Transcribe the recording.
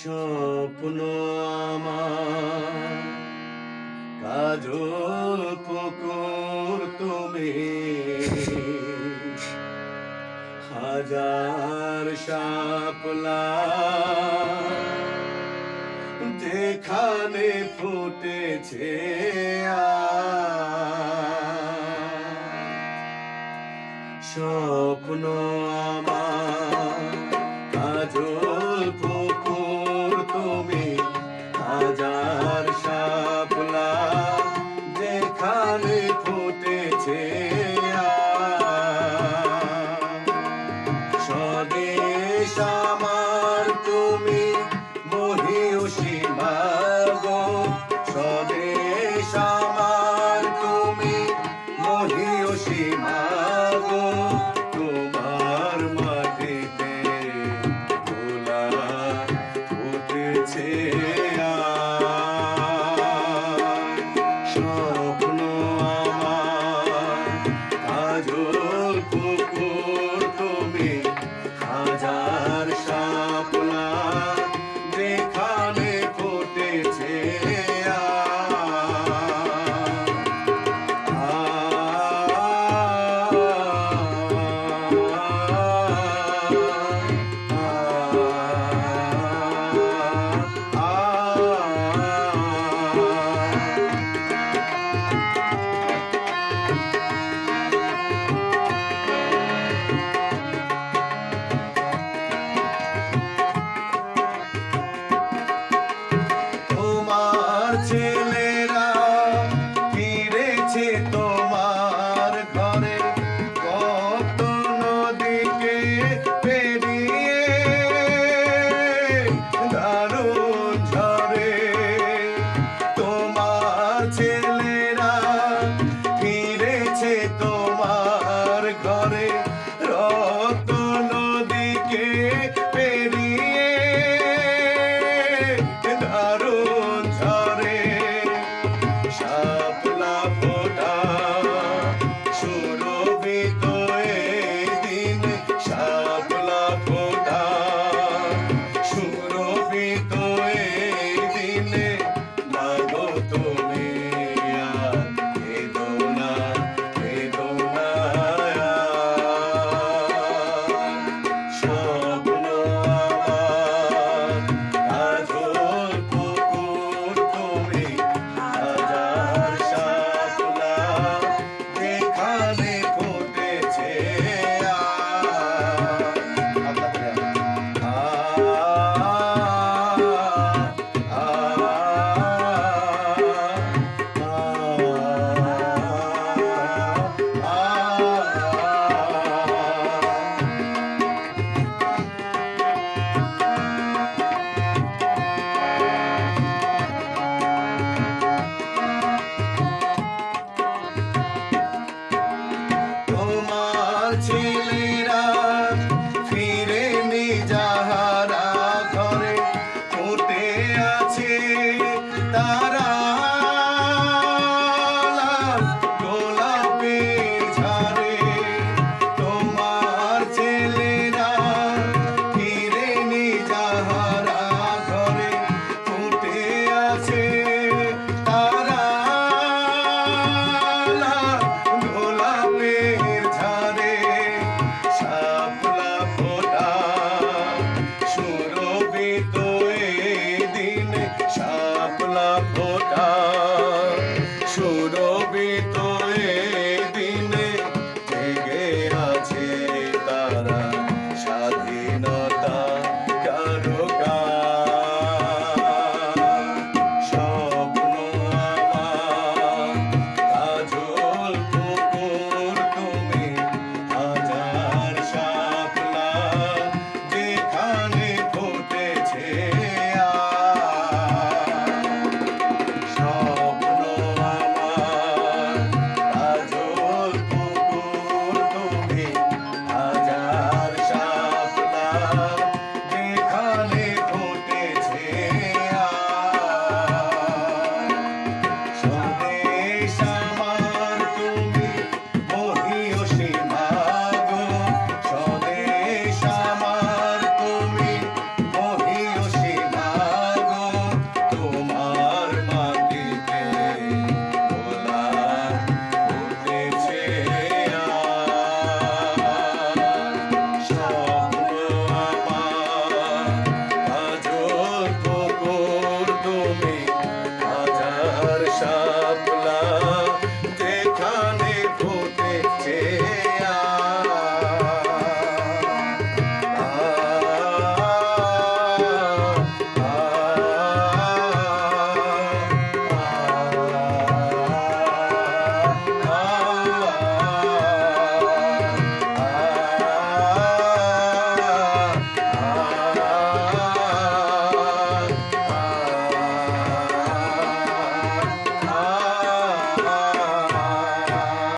স্বপ্ন আমার কাজ পুকুর তুমি হাজার শাপলা। যেখানে ফুটেছে স্বপ্ন আমার você. Tim. তারা